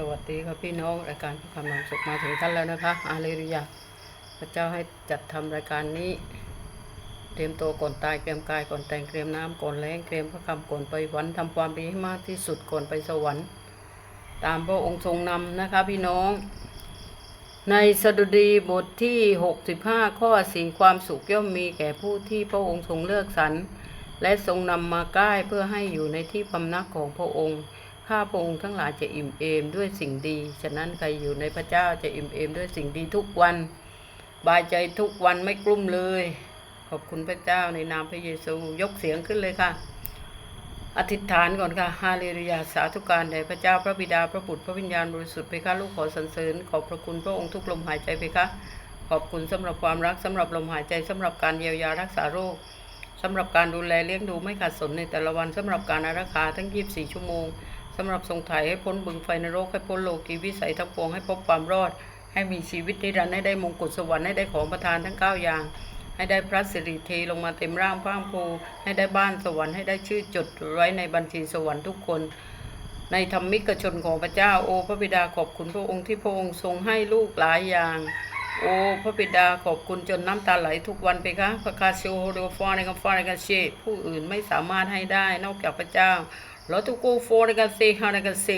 สวัสดีครับพี่น้องรายการผู้คำนำสุขมาถึงท่านแล้วนะคะอาเลริยาพระเจ้าให้จัดทำรายการนี้ เตรียมตัวก่อนตายเตรียมกายก่อนแต่งเตรียมน้ำก่อนแรงเตรียมพระคำก่อนไปวันทำความดีให้มากที่สุดก่อนไปสวรรค์ ตามพระองค์ทรงนำนะคะพี่น้อง ในสดุดีบทที่ 65 ข้อสี่ความสุขย่อมมีแก่ผู้ที่พระองค์ทรงเลือกสรรและทรงนำมาใกล้เพื่อให้อยู่ในที่พำนักของพระองค์ ข้าพระองค์ทั้งหลายจะอิ่มเอมด้วยสิ่งดี ฉะนั้นใครอยู่ในพระเจ้าจะอิ่มเอมด้วยสิ่งดีทุกวัน บายใจทุกวันไม่กลุ้มเลย ขอบคุณพระเจ้าในนามพระเยซู ยกเสียงขึ้นเลยค่ะ อธิษฐานก่อนค่ะ ฮาเลลูยา สาธุการแด่พระเจ้า พระบิดา พระบุตร พระวิญญาณบริสุทธิ์เพคะ ลูกขอสรรเสริญ ขอบพระคุณพระองค์ทุกลมหายใจเพคะ ขอบคุณสำหรับความรักสำหรับลมหายใจสำหรับการเยียวยารักษาโรคสำหรับการดูแลเลี้ยงดูไม่ขาดสนในแต่ละวันสำหรับการอารักขาทั้ง 24 ชั่วโมง สำหรับทรงไถ่ให้พ้นบึงไฟนรกให้พ้นโลกีวิสัยทั้งปวงให้พบความรอด ให้มีชีวิตนิรันดร์ให้ได้มงกุฎสวรรค์ให้ได้ของประทานทั้งเก้าอย่าง ให้ได้พระสิริเทลงมาเต็มร่างพร่างพรูให้ได้บ้านสวรรค์ให้ได้ชื่อจดไว้ในบัญชีสวรรค์ทุกคน ในธรรมิกชนของพระเจ้าโอพระบิดาขอบคุณพระองค์ที่พระองค์ทรงให้ลูกหลายอย่าง โอพระบิดาขอบคุณจนน้ำตาไหลทุกวันไปคะพระคาซิโอโดฟอในกัฟอในกัเชผู้อื่นไม่สามารถให้ได้นอกจากพระเจ้า เราตุกูฟอในกันเซฮาในกันเซ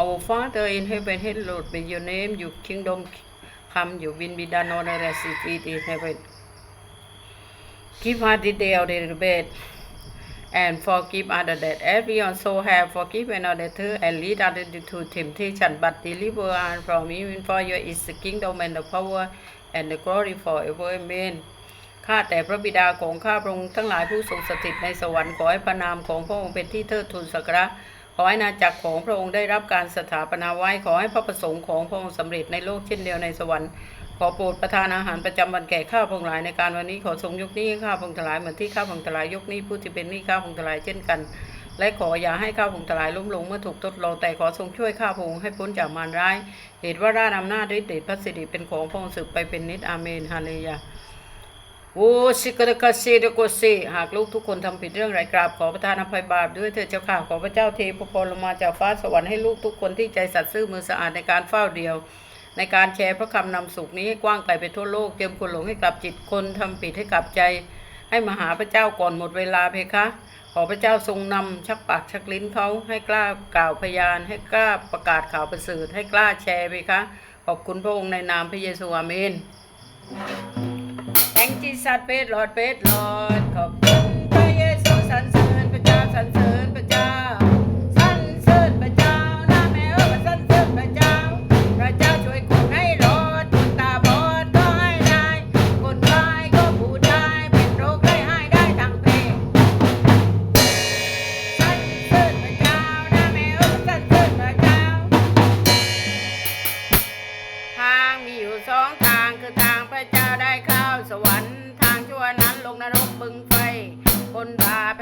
Our Father in heaven hallowed be your name your kingdom come your will be done on earth as it is in heaven Give us this day our daily bread, and forgive us that as we also have forgiven our debtors, and lead us into temptation, but deliver us from evil. For your is the kingdom and the power and the glory forever. Amen. ข้าแต่พระบิดาของข้าพระองค์ทั้งหลายผู้ทรงสถิตในสวรรค์ขอให้พระนามของพระองค์เป็นที่เทิดทูนสักระขอให้นาจักรของพระองค์ได้รับการสถาปนาไว้ขอให้พระประสงค์ของพระองค์สำเร็จในโลกเช่นเดียวในสวรรค์ขอโปรดประทานอาหารประจำวันแก่ข้าพระองค์หลายในการวันนี้ขอทรงยกนี้ให้ข้าพระองค์ทลายเหมือนที่ข้าพระองค์ทลายยกนี้ผู้ที่เป็นนี้ข้าพระองค์ทลายเช่นกัน และขออย่าให้ข้าพระองค์ทลายล้มลงเมื่อถูกทดลองแต่ขอทรงช่วยข้าพระองค์ให้พ้นจากมารร้าย เหตุว่าราชอำนาจฤทธิ์เดชพระสิริเป็นของพระองค์สืบไปเป็นนิจอาเมนฮาเลลยา โอ้สิกระกาซีดโกซีหากลูกทุกคนทำผิดเรื่องไรกราบขอประทานอภัยบาปด้วยเถิดเจ้าค่ะขอพระเจ้าเทพพรลงมาจากฟ้าสวรรค์ให้ลูกทุกคนที่ใจสัตย์ซื่อมือสะอาดในการเฝ้าเดียว ในการแชร์พระคำนำสุขนี้ให้กว้างไกลไปทั่วโลกเตรียมคนหลงให้กลับจิตคนทำผิดให้กลับใจ ให้มาหาพระเจ้าก่อนหมดเวลาเพคะขอพระเจ้าทรงนำชักปากชักลิ้นเขาให้กล้ากล่าวพยาน ให้กล้าประกาศข่าวประเสริฐให้กล้าแชร์เพคะ ขอบคุณพระองค์ในนามพระเยซูอาเมน สัตว์เป็ดหลอดเป็ดหลอดขอบ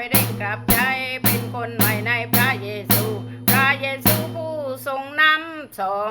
บาปไปได้กลับใจเป็นคนใหม่ในพระเยซู พระเยซูผู้ทรงนำสอง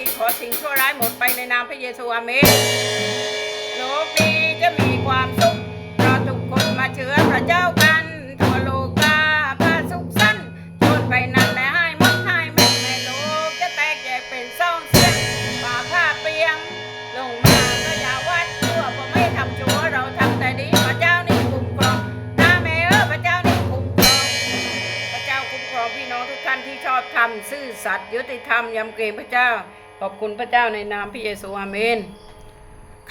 จิตขอสิ่งชั่วร้ายหมดไปในนามพระเยซูอาเมนโลกนี้จะมีความสุขเพราะทุกคนมาเชื้อพระเจ้ากันทั่วโลกาพระสุขสั้นโทษไปนั้นและให้หมดให้แม่ในโลกจะแตกแยกเป็นเองเสียงป่าผ้าเปียง ลงมาก็อย่าวัดชั่วเพราะไม่ทำชั่วเราทำแต่ดีพระเจ้านี่คุ้มครองนะแม่เออพระเจ้านี่คุ้มครองพระเจ้าคุ้มครองพี่น้องทุกท่านที่ชอบทำซื่อสัตย์ยุติธรรมยำเกรงพระเจ้า ขอบคุณพระเจ้าในนามพระเยซูอาเมน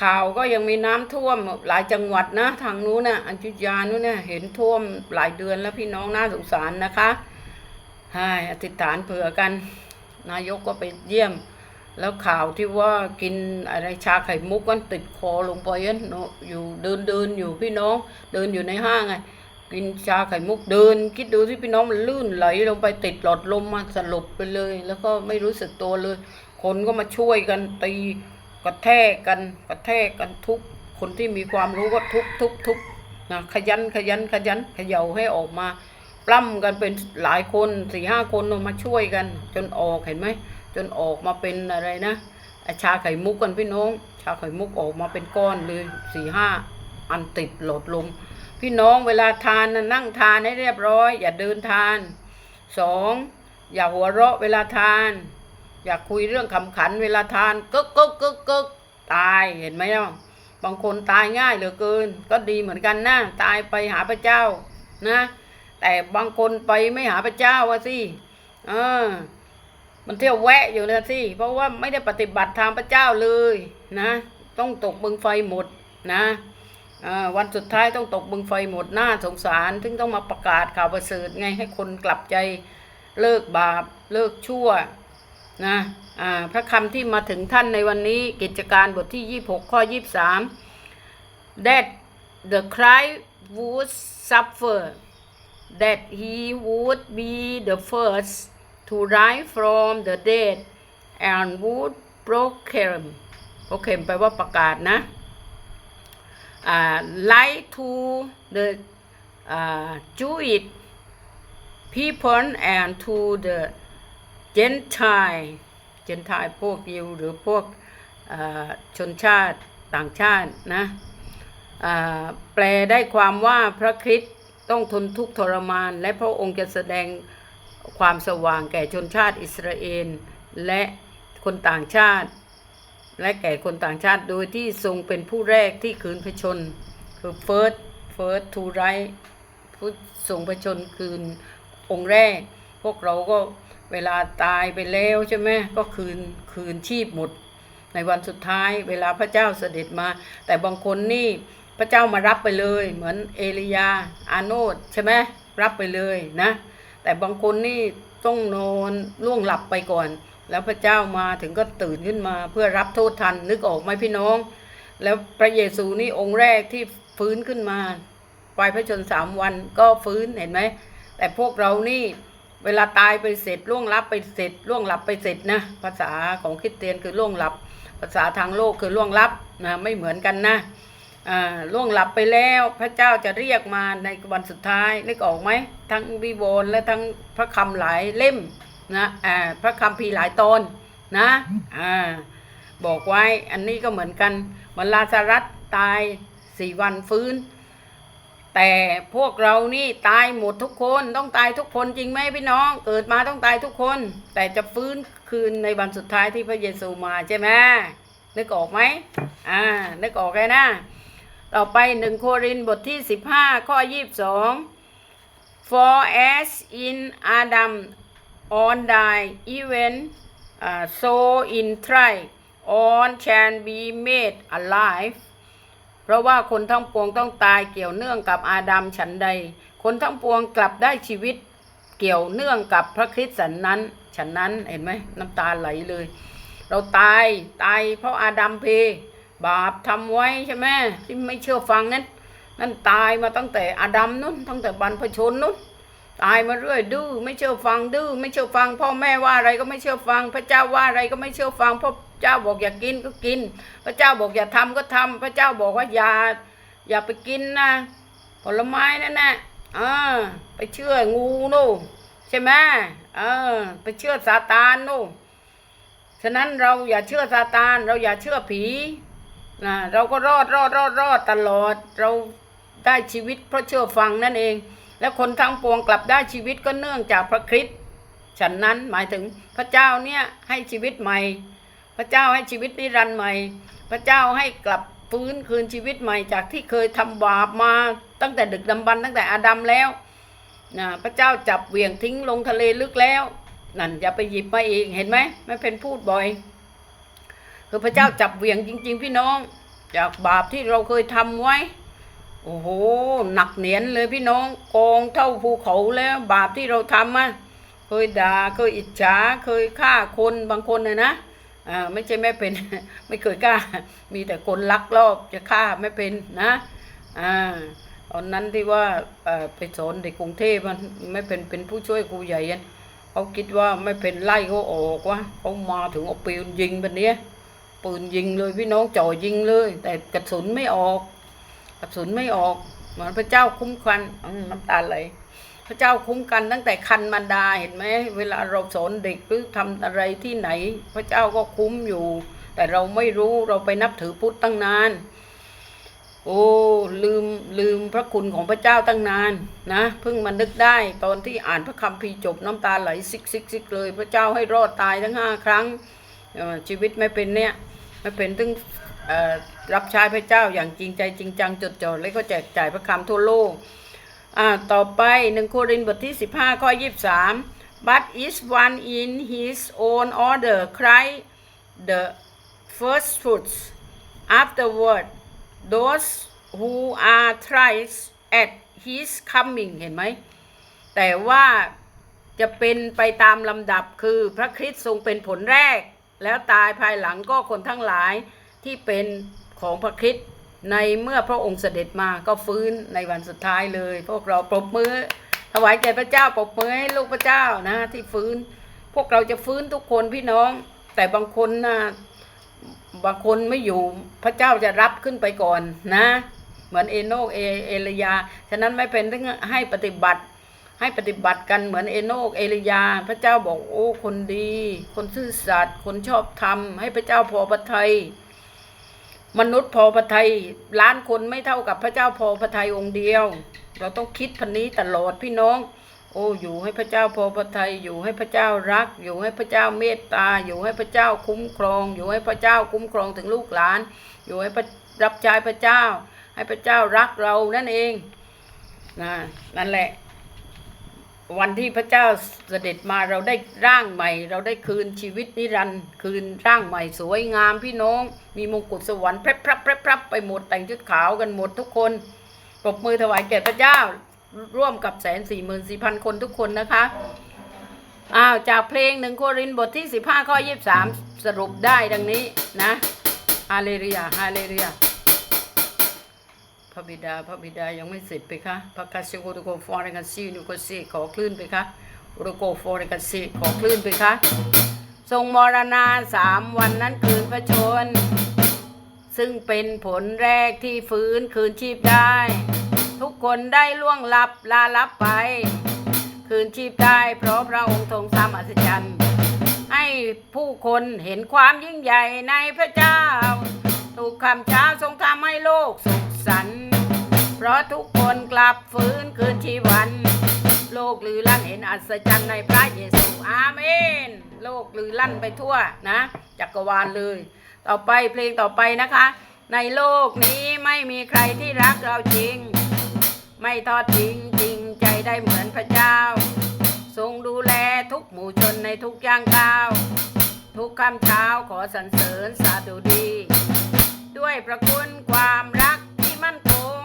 ข่าวก็ยังมีน้ำท่วมหลายจังหวัดนะ ทางนู้นนะอัญชุยานู้นนะเห็นท่วมหลายเดือนแล้วพี่น้องน่าสงสารนะคะให้อธิษฐานเผื่อกัน นายกก็ไปเยี่ยม แล้วข่าวที่ว่ากินอะไรชาไข่มุกกันติดคอลงไปอะเนอะอยู่เดินเดินอยู่พี่น้อง เดินอยู่ในห้างไงกินชาไข่มุกเดิน คิดดูที่พี่น้องมันลื่นไหลลงไปติดหลอดลมมาสลบไปเลย แล้วก็ไม่รู้สึกตัวเลย คนก็มาช่วยกันตีกระแทกกันกระแทกกันทุบคนที่มีความรู้ก็ทุบทุบทุบนะขยันขยันขยันเขย่าให้ออกมาปล้ำกันเป็นหลายคนสี่ห้าคนมาช่วยกัน จนออกเห็นไหมจนออกมาเป็นอะไรนะไอชาไข่มุกกันพี่น้อง ชาไข่มุกออกมาเป็นก้อนเลยสี่ห้าอันติดหลดลมพี่น้องเวลาทานนั่งทานให้เรียบร้อย อย่าเดินทานสองอย่าหัวเราะเวลาทาน อย่าคุยเรื่องขำขันเวลาทานกึกกึกกึกกึกตายเห็นไหมเนาะบางคนตายง่ายเหลือเกิน ก็ดีเหมือนกันนะตายไปหาพระเจ้านะ แต่บางคนไปไม่หาพระเจ้าวะสิเออมันเที่ยวแวะอยู่นะสิเพราะว่าไม่ได้ปฏิบัติทางพระเจ้าเลยนะ ต้องตกบึงไฟหมดนะวันสุดท้ายต้องตกบึงไฟหมดหน้าสงสารถึงต้องมาประกาศข่าวประเสริฐไงให้คนกลับใจเลิกบาปเลิกชั่ว นะพระคำที่มาถึงท่านในวันนี้กิจการบทที่ 26 ข้อ 23 that the Christ would suffer that he would be the first to rise from the dead and would proclaim proclaim แปลว่าประกาศนะ light to the Jewish people and to the Gentile Gentile พวกยิวหรือพวกชนชาติต่างชาตินะแปลได้ความว่าพระคริสต์ต้องทนทุกข์ทรมาน และพระองค์จะแสดงความสว่างแก่ชนชาติอิสราเอล และคนต่างชาติ และแก่คนต่างชาติโดยที่ทรงเป็นผู้แรกที่คืนพระชน คือ first first to right ผู้ทรงพระชนคืนองค์แรก พวกเราก็ เวลาตายไปแล้วใช่ไหมก็คืนคืนชีพหมด ในวันสุดท้ายเวลาพระเจ้าเสด็จมา แต่บางคนนี่พระเจ้ามารับไปเลย เหมือนเอลียาอาโนดใช่ไหมรับไปเลยนะ แต่บางคนนี่ต้องนอนล่วงหลับไปก่อน แล้วพระเจ้ามาถึงก็ตื่นขึ้นมาเพื่อรับโทษทันนึกออกไหมพี่น้อง แล้วพระเยซูนี่องค์แรกที่ฟื้นขึ้นมาไปพระชนสามวันก็ฟื้นเห็นไหมแต่พวกเรานี่ เวลาตายไปเสร็จล่วงลับไปเสร็จล่วงหลับไปเสร็จนะภาษาของคริสเตียนคือล่วงหลับ ภาษาทางโลกคือล่วงลับนะไม่เหมือนกันนะล่วงหลับไปแล้วพระเจ้าจะเรียกมาในวันสุดท้ายนึกออกไหมทั้งวิโวนและทั้งพระคำหลายเล่มนะอ่าพระคำพีหลายตอนนะอ่าบอกไว้อันนี้ก็เหมือนกันเหมือนลาซารัสตายสี่วันฟื้น แต่พวกเรานี่ตายหมดทุกคนต้องตายทุกคนจริงไหมพี่น้อง เกิดมาต้องตายทุกคน แต่จะฟื้นคืนในวันสุดท้ายที่พระเยซูมาใช่ไหมนึกออกไหมอ่านึกออกเลยนะ ต่อไปหนึ่งโครินบทที่สิบห้าข้อยี่สิบสอง for as in Adam all die even uh, so in Christ all shall be made alive ราะว่าคนทั้งปวงต้องตายเกี่ยวเนื่องกับอาดัมฉันใด คนทั้งปวงกลับได้ชีวิตเกี่ยวเนื่องกับพระคริสต์ฉันนั้น ฉันนั้นเห็นไหมน้ำตาไหลเลย เราตายตายเพราะอาดัมเพ บาปทำไว้ใช่ไหมที่ไม่เชื่อฟังนั้นนั่นตายมาตั้งแต่อาดัมนู้นตั้งแต่บรรพชนนู้นตายมาเรื่อยดื้อไม่เชื่อฟังดื้อไม่เชื่อฟัง พ่อแม่ว่าอะไรก็ไม่เชื่อฟัง พระเจ้าว่าอะไรก็ไม่เชื่อฟังพระ เจ้าบอกอย่ากินก็กิน พระเจ้าบอกอย่าทำก็ทำพระเจ้าบอกว่าอย่าอย่าไปกินนะผลไม้นั่นน่ะเออ ไปเชื่องูนู่ใช่ไหมเออ ไปเชื่อซาตานนู่ฉะนั้นเราอย่าเชื่อซาตาน เราอย่าเชื่อผีนะเราก็รอดรอดรอดรอดตลอด เราได้ชีวิตเพราะเชื่อฟังนั่นเอง และคนทั้งปวงกลับได้ชีวิตก็เนื่องจากพระคริสต์ฉันนั้นหมายถึงพระเจ้าเนี่ยให้ชีวิตใหม่ พระเจ้าให้ชีวิตนิรันดร์ใหม่ พระเจ้าให้กลับฟื้นคืนชีวิตใหม่จากที่เคยทำบาปมาตั้งแต่ดึกดำบรรพ์ตั้งแต่อาดัมแล้วนะพระเจ้าจับเหวี่ยงทิ้งลงทะเลลึกแล้ว นั่นอย่าไปหยิบมาอีกเห็นไหมไม่เป็นพูดบ่อย คือพระเจ้าจับเหวี่ยงจริง ๆ พี่น้อง จากบาปที่เราเคยทำไว้โอ้โหหนักเหนียนเลยพี่น้องกองเท่าภูเขาแล้วบาปที่เราทำมาเคยด่าเคยอิจฉาเคยฆ่าคนบางคนเลยนะ อ่าไม่ใช่ไม่เป็น ไม่เคยกล้า มีแต่คนลักลอบจะฆ่าไม่เป็นนะอ่าตอนนั้นที่ว่าอ่อไปสอนเด็กกรุงเทพมันไม่เป็นเป็นผู้ช่วยครูใหญ่อะเขาคิดว่าไม่เป็นไล่เขาออกวะเขามาถึงเอาปืนยิงแบบนี้ปืนยิงเลยพี่น้องจ่อยิงเลย แต่กระสุนไม่ออก กระสุนไม่ออกเหมือนพระเจ้าคุ้มกันน้ำตาไหล พระเจ้าคุ้มกันตั้งแต่คันมันดาเห็นไหมเวลาเราสอนเด็กหรือทำอะไรที่ไหน พระเจ้าก็คุ้มอยู่ แต่เราไม่รู้เราไปนับถือพุทธตั้งนาน โอ้ลืมลืมพระคุณของพระเจ้าตั้งนานนะเพิ่งมานึกได้ตอนที่อ่านพระคัมภีร์จบน้ำตาไหลซิกซิกซิกเลย พระเจ้าให้รอดตายทั้งห้าครั้งชีวิตไม่เป็นเนี่ยไม่เป็นถึงรับใช้พระเจ้าอย่างจริงใจจริงจังจดจ่อและก็แจกจ่ายพระคำทั่วโลก อ่าต่อไปหนึ่งโครินธ์บทที่ 15 ข้อ 23 but each one in his own order Christ the first fruits afterward those who are thrice at his coming เห็นไหม แต่ว่าจะเป็นไปตามลำดับคือพระคริสต์ทรงเป็นผลแรก แล้วตายภายหลังก็คนทั้งหลายที่เป็นของพระคริสต์ ในเมื่อพระองค์เสด็จมาก็ฟื้นในวันสุดท้ายเลย พวกเราปรบมือ ถวายแก่พระเจ้าปรบมือให้ลูกพระเจ้านะที่ฟื้น พวกเราจะฟื้นทุกคนพี่น้อง แต่บางคนนะบางคนไม่อยู่พระเจ้าจะรับขึ้นไปก่อนนะ เหมือนเอโนกเอเอลียา ฉะนั้นไม่เป็นต้องให้ปฏิบัติ ให้ปฏิบัติกันเหมือนเอโนกเอลียา พระเจ้าบอกโอ้คนดี คนซื่อสัตย์คนชอบธรรมให้พระเจ้าพอพระทัย มนุษย์พอพระทัยล้านคนไม่เท่ากับพระเจ้าพอพระทัยองค์เดียว เราต้องคิดพันนี้ตลอดพี่น้อง โอ้อยู่ให้พระเจ้าพอพระทัยอยู่ให้พระเจ้ารัก อยู่ให้พระเจ้าเมตตา อยู่ให้พระเจ้าคุ้มครอง อยู่ให้พระเจ้าคุ้มครองถึงลูกหลาน อยู่ให้ร,รับใช้พระเจ้า ให้พระเจ้ารักเรานั่นเองนะนั่นแหละ วันที่พระเจ้าเสด็จมาเราได้ร่างใหม่ เราได้คืนชีวิตนิรันดร์คืนร่างใหม่สวยงามพี่น้อง มีมงกุฎสวรรค์แพรบพรับแพรบพรับไปหมดแต่งชุดขาวกันหมดทุกคนปรบมือถวายแก่พระเจ้าร่วมกับแสนสี่หมื่นสี่พันคนทุกคนนะคะอ้าวจากเพลงหนึ่งโครินบทที่สิบห้าข้อยี่สามสรุปได้ดังนี้นะฮาเลเลูยฮาเลเลูย ระบิดา พระบิดายังไม่เสร็จไปคะพระกาสิโกตุโกฟอร์กันซีนุโกซีขอคลื่นไปคะโรโกฟอร์กันซีขอคลื่นไปคะทรงมรณาสามวันนั้นคืนพระชน ซึ่งเป็นผลแรกที่ฟื้นคืนชีพได้ ทุกคนได้ล่วงลับลาลับไป คืนชีพได้เพราะพระองค์ทรงทำอัศจรรย์ ผู้คนเห็นความยิ่งใหญ่ในพระเจ้าถูกคำเช้าทรงทำให้โลกสุขสันต์เพราะทุกคนกลับฟื้นคืนชีวัน โลกลือลั่นเห็นอัศจรรย์ในพระเยซูอาเมน โลกลือลั่นไปทั่วนะจักรวาลเลย ต่อไปเพลงต่อไปนะคะ ในโลกนี้ไม่มีใครที่รักเราจริง ไม่ทอดทิ้งจริงใจได้เหมือนพระเจ้า ทรงดูแลทุกหมู่ชนในทุกย่างก้าวทุกคำเช้าขอสรรเสริญสาธุดี ด้วยประคุณความรักที่มั่นคง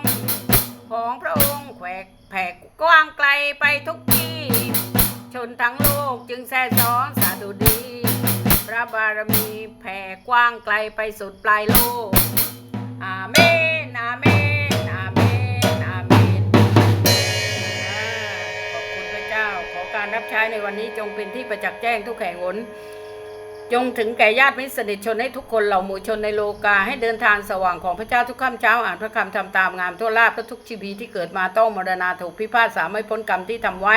ของพระองค์แขกแผ่กว้างไกลไปทุกที่ ชนทั้งโลกจึงแซ่ซ้องสาธุดี พระบารมีแผ่กว้างไกลไปสุดปลายโลกอาเมนอาเมน ช้ในวันนี้จงเป็นที่ประจักษ์แจ้งทุกแห่งหนจงถึงแก่ญาติมิตรสนิทชนให้ทุกคนเหล่าหมู่ชนในโลกาให้เดินทางสว่างของพระเจ้าทุกค่ำเช้าอ่านพระคำทำตามงามทั่วลาภและทุกชีวิตที่เกิดมาต้องมรณาถูกพิพากษามไม่พ้นกรรมที่ทำไว้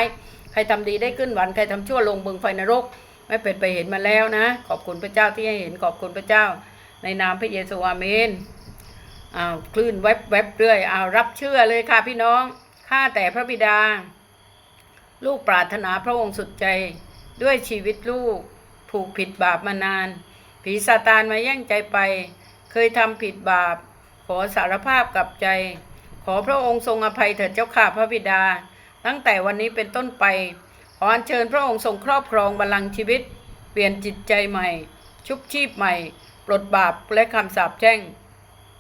ใครทำดีได้ขึ้นหวันใครทำชั่วลงบึงไฟนรก ไม่เป็นไปเห็นมาแล้วนะ ขอบคุณพระเจ้าที่ให้เห็นขอบคุณพระเจ้า ในนามพระเยซูอาเมนอ้าวคลื่นแวบแวบเรื่อยอ้าวรับเชื่อเลยค่ะพี่น้องข้าแต่พระบิดา ลูกปรารถนาพระองค์สุดใจด้วยชีวิตลูก ผูกผิดบาปมานาน ผีซาตานมาแย่งใจไป เคยทำผิดบาป ขอสารภาพกับใจ ขอพระองค์ทรงอภัยเถิดเจ้าข้าพระบิดา ตั้งแต่วันนี้เป็นต้นไป ขออัญเชิญพระองค์ทรงครอบครองบัลลังก์ชีวิต เปลี่ยนจิตใจใหม่ ชุบชีพใหม่ ปลดบาปและคำสาปแช่ง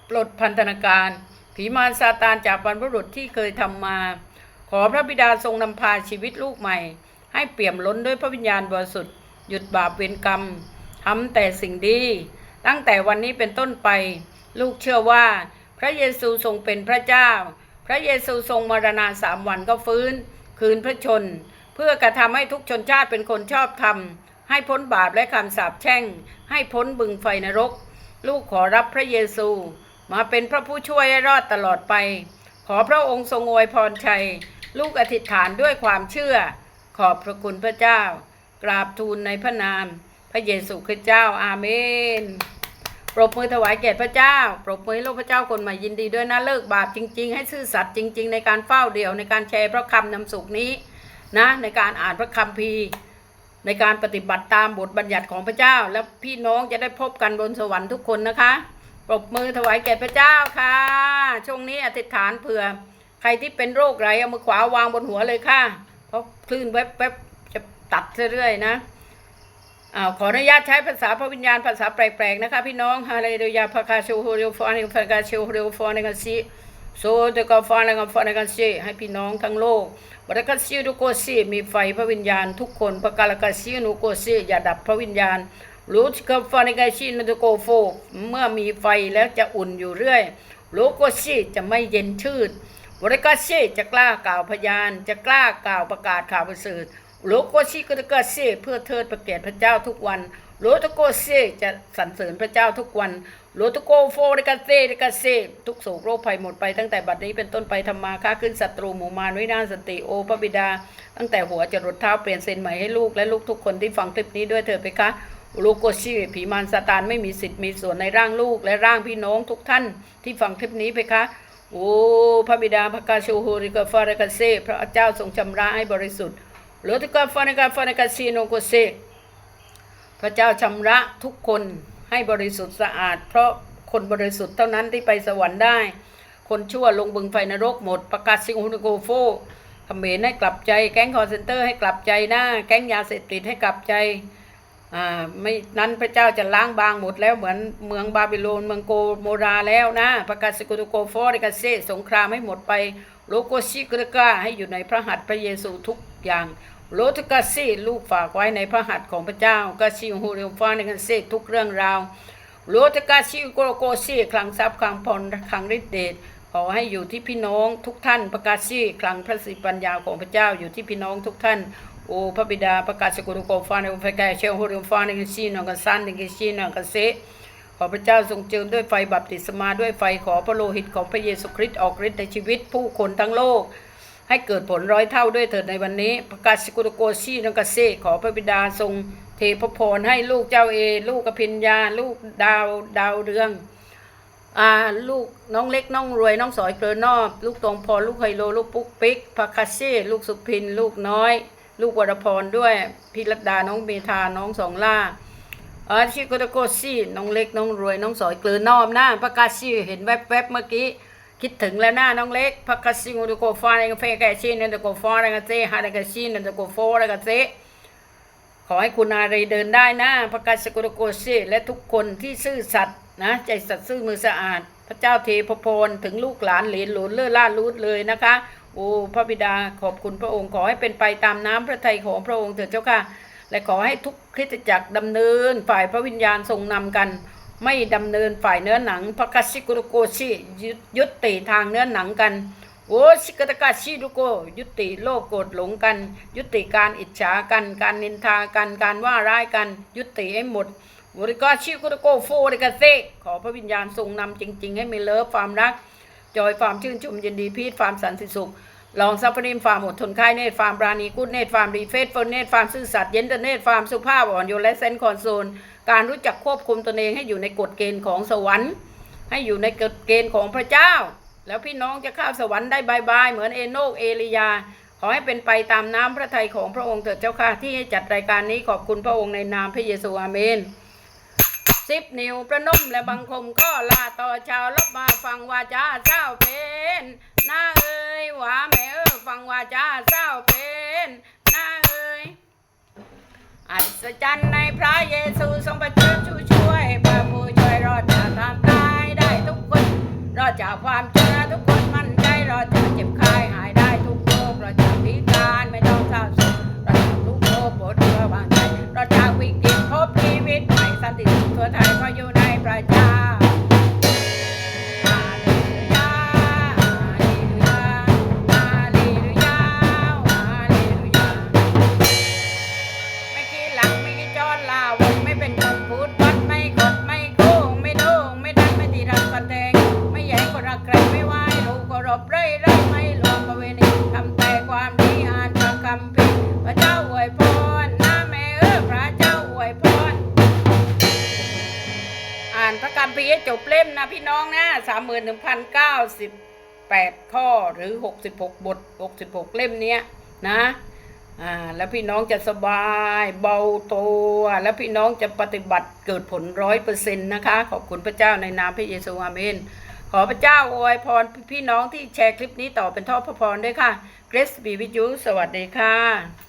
ปลดพันธนาการ ผีมารซาตานจากบรรพบุรุษที่เคยทำมา ขอพระบิดาทรงนำพาชีวิตลูกใหม่ ให้เปี่ยมล้นด้วยพระวิญญาณบริสุทธิ์หยุดบาปเวรกรรมทำแต่สิ่งดี ตั้งแต่วันนี้เป็นต้นไป ลูกเชื่อว่า พระเยซูทรงเป็นพระเจ้า พระเยซูทรงมรณาสามวันก็ฟื้น คืนพระชน เพื่อกระทำให้ทุกชนชาติเป็นคนชอบธรรม ให้พ้นบาปและคำสาปแช่ง ให้พ้นบึงไฟนรก ลูกขอรับพระเยซู มาเป็นพระผู้ช่วยให้รอดตลอดไป ขอพระองค์ทรงอวยพรชัย ลูกอธิษฐานด้วยความเชื่อ ขอบพระคุณพระเจ้า กราบทูลในพระนาม พระเยซูคริสต์เจ้าอาเมน ปรบมือถวายแก่พระเจ้า ปรบมือให้ลูกพระเจ้าคนใหม่ยินดีด้วยนะเลิกบาปจริง ๆ ให้ซื่อสัตย์จริง ๆ ในการเฝ้าเดี่ยวในการแชร์พระคำนำสุขนี้นะในการอ่านพระคัมภีร์ในการปฏิบัติตามบทบัญญัติของพระเจ้า แล้วพี่น้องจะได้พบกันบนสวรรค์ทุกคนนะคะ ปรบมือถวายแก่พระเจ้าค่ะ ช่วงนี้อธิษฐานเผื่อ ใครที่เป็นโรคไรเอามือขวาวางบนหัวเลยค่ะ เพราะคลื่นแวบๆจะตัดเรื่อยๆนะอาขออนุญาตใช้ภาษาพระวิญญาณภาษาแปลกๆนะคะพี่น้องฮาเลลูยาพระคาชูโฮเรลฟอนิฟากาชูโฮเรลฟอนิกันซีโซเดกาฟอนิกันฟอนิกันซีให้พี่น้องทั้งโลกบรกัสซีดุโกซีมีไฟพระวิญญาณทุกคนประกาลกัสซีนุโกซีอย่าดับพระวิญญาณรู้กฟอนิกันซีนุโกโฟเมื่อมีไฟแล้วจะอุ่นอยู่เรื่อยโลโกซีจะไม่เย็นชืด บริกัสซีจะกล้ากล่าวพยาน จะกล้ากล่าวประกาศข่าวประเสริฐโลโกชิกตกาเซเพื่อเทิดประเกียรติพระเจ้าทุกวันโลตโกเซจะสรรเสริญพระเจ้าทุกวันโลตโกโฟเดกาเซเดกาเซทุกโศกโรคภัยหมดไปตั้งแต่บัดนี้เป็นต้นไปธรรมาค้าขึ้นศัตรูหมู่มารวินาศสติโอพระบิดา ตั้งแต่หัวจรดเท้าเปลี่ยนเซนใหม่ให้ลูกและลูกทุกคนที่ฟังคลิปนี้ด้วยเถิดไปคะโลโกชิผีมารซาตานไม่มีสิทธิ์มีส่วนในร่างลูกและร่างพี่น้องทุกท่านที่ฟังคลิปนี้ไปคะ โอ้พระบิดาพระกาโชโฮริกาฟาเรกาเซพระเจ้าทรงชำระให้บริสุทธิ์โลติกาฟานิกาฟานิกาซีโนโกเซพระเจ้าชำระทุกคนให้บริสุทธิ์สะอาด เพราะคนบริสุทธิ์เท่านั้นที่ไปสวรรค์ได้ คนชั่วลงบึงไฟนรกหมด ประกาศสิงหุนโกโฟเขมรให้กลับใจ แก๊งคอร์เซนเตอร์ให้กลับใจหนะแก๊งยาเสพติดให้กลับใจ อ่าไม่นั้นพระเจ้าจะล้างบางหมดแล้วเหมือนเมืองบาบิโลนเมืองโกโมราแล้วนะประกาศสกุตโกฟอริกาเซสงครามให้หมดไปโลโกชิกรกาให้อยู่ในพระหัตถ์พระเยซูทุกอย่างโลทกาเซลูกฝากไว้ในพระหัตถ์ของพระเจ้ากาซิโฮเรมฟานิกันเซทุกเรื่องราวโลทกาซิโกโกเซคลังทรัพย์คลังพรคลังฤทธิเดชขอให้อยู่ที่พี่น้องทุกท่านประกาศซีคลังพระสิปัญญาของพระเจ้าอยู่ที่พี่น้องทุกท่าน โอ้พระบิดาประกาศสกุลโกฟานิโอเฟกาเชลโฮริมฟานิกซีนองกันซันนิกซีนองกันเซขอพระเจ้าทรงเจิมด้วยไฟบัพติศมาด้วยไฟขอพระโลหิตของพระเยซูคริสต์ออกฤทธิ์ในชีวิตผู้คนทั้งโลก ให้เกิดผลร้อยเท่าด้วยเถิดในวันนี้ ประกาศสกุลโกซีนองกันเซขอพระบิดาทรงเทพระพรให้ลูกเจ้าเอ ลูกกพิญญา ลูกดาวดาวเรืองอ่าลูกน้องเล็กน้องรวยน้องสอยเกลอนอบ ลูกตรงพรลูกไฮโล ลูกปุ๊กปิ๊กพาคาเซ่ลูกสุพิน ลูกน้อย ลูกวรพรด้วยพิรดาน้องเมธาน้องสองล่าอาชิโกตโกซี่น้องเล็กน้องรวยน้องสอยเกลือนอบหน้าพระกาซี่เห็นแวบๆเมื่อกี้คิดถึงแล้วหน้าน้องเล็กพระกาซี่โกตโกฟาเนกเฟแกาซี่เนนโตโกฟาเนกเซฮาเนกซี่เนนโตโกโฟเนกเซขอให้คุณอารีเดินได้นะพระกาศกุลโกเซและทุกคนที่ซื่อสัตย์นะใจสัตย์ซื่อมือสะอาด พระเจ้าเทพพรถึงลูกหลานเหลนหลนเลื่อล่าลูดเลยนะคะ โอ้พระบิดาขอบคุณพระองค์ขอให้เป็นไปตามน้ำพระทัยของพระองค์เถิดเจ้าค่ะ และขอให้ทุกคริสตจักรดำเนิน ฝ่ายพระวิญญาณทรงนำกัน ไม่ดำเนินฝ่ายเนื้อหนังพระกาศิกุลโกชิยุยติทางเนื้อหนังกันโอ้สิกตกาชิดุโก ยุติโลภโกรธหลงกัน ยุติการอิจฉากัน การนินทากัน การว่าร้ายกัน ยุติให้หมดบริกาชิกุโกโฟริกาเซขอพระวิญญาณทรงนำจริง ๆ ให้มีเลิฟความรัก จอยความชื่นชมยินดีพีทความสันติสุขลองซัพพริมฟาร์มอดทนค่ายเนตฟาร์มราณีกุดเนตฟาร์มรีเฟสเฟนเนตฟาร์มซื่อสัตย์เย็นเตอร์เนตฟาร์มสุภาพอ่อนโยนและเซนคอนโซลการรู้จักควบคุมตนเองให้อยู่ในกฎเกณฑ์ของสวรรค์ ให้อยู่ในกฎเกณฑ์ของพระเจ้า แล้วพี่น้องจะข้าวสวรรค์ได้บายบายเหมือนเอโนกเอลียา ขอให้เป็นไปตามน้ำพระทัยของพระองค์เถิดเจ้าค่ะที่ให้จัดรายการนี้ขอบคุณพระองค์ในนามพระเยซูอาเมน สิบนิ้วประนมและบังคมก็ลาต่อชาวลบมาฟังวาจาเจ้าเป็นน้าเอ้ยว่าแม่เอ้ยฟังวาจาเจ้าเป็นน้าเอ้ยอัศจรรย์ในพระเยซูทรงประเชิญชูช่วยพระผู้ช่วยรอดจากความตายได้ทุกคน รอดจากความเจอทุกคนมั่นใจรอดจากเจ็บไข้หายได้ทุกโรครอดจากพิการไม่ต้องเศร้าโศกรอดจากทุกโรคปวดเมื่อวางใจรอดจากวิกฤตพบชีวิต นติสุขทั่วไทยเพราะอยู่ในพระเจ้าฮาเลลูยาฮาลลูยาฮาลลูยาไม่ขี้หลังไม่ขี้จอนลาวนไม่เป็นคนพูดวัดไม่กดไม่โกงไม่โด่งไม่ดันไม่ตีรังกันแดงไม่ใหญ่ก็รักใครไม่ไหวลูกก็รบไรไร ล่มนะพี่น้องนะสามหมื่นหนึ่งพันเก้าสิบแปดข้อหรือหกสิบหกบทหกสิบหกเล่มเนี้ยนะอ่าแล้วพี่น้องจะสบายเบาตัว แล้วพี่น้องจะปฏิบัติเกิดผลร้อยเปอร์เซ็นต์นะคะ ขอบคุณพระเจ้าในนามพระเยซูอาเมนขอพระเจ้าอวยพรพี่น้องที่แชร์คลิปนี้ต่อเป็นท่อพระพรด้วยค่ะเกรสบีวิจูสวัสดีค่ะ